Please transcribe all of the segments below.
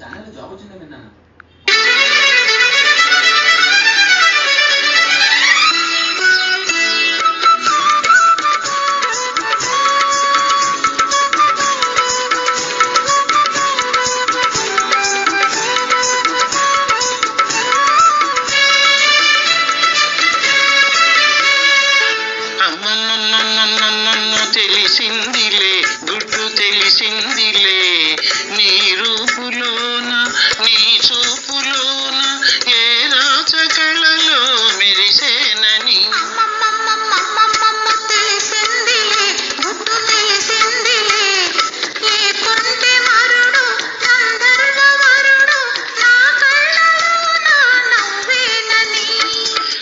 Channel job వచ్చిందని విన్నాను.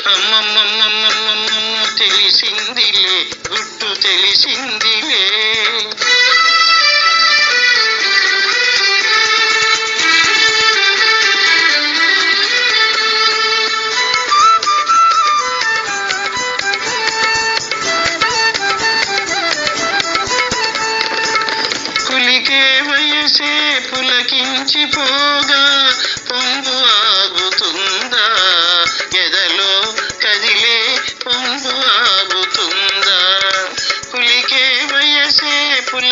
అమ్మమ్మమ్మమ్మమ్మమ్మ తెలిసిందిలే గుడ్డు తెలిసిందిలే.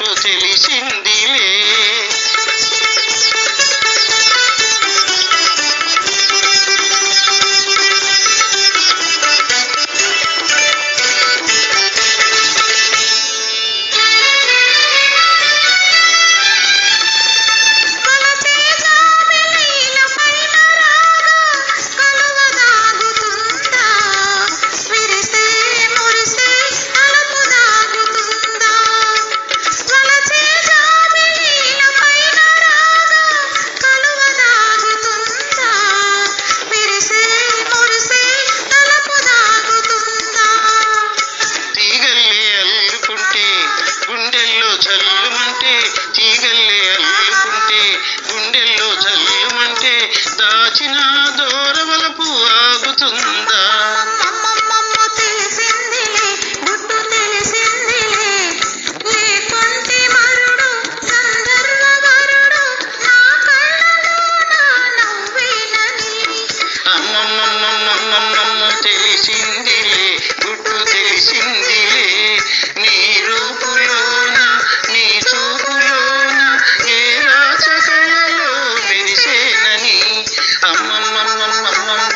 Entonces dice తెలిసిందిలే గుట్టు తెలిసిందిలే నీ రూపులోన నీ చూపులోన ఏ రాచకలలో మెరిసేనని అమ్మమ్మమ్మమ్మమ్మ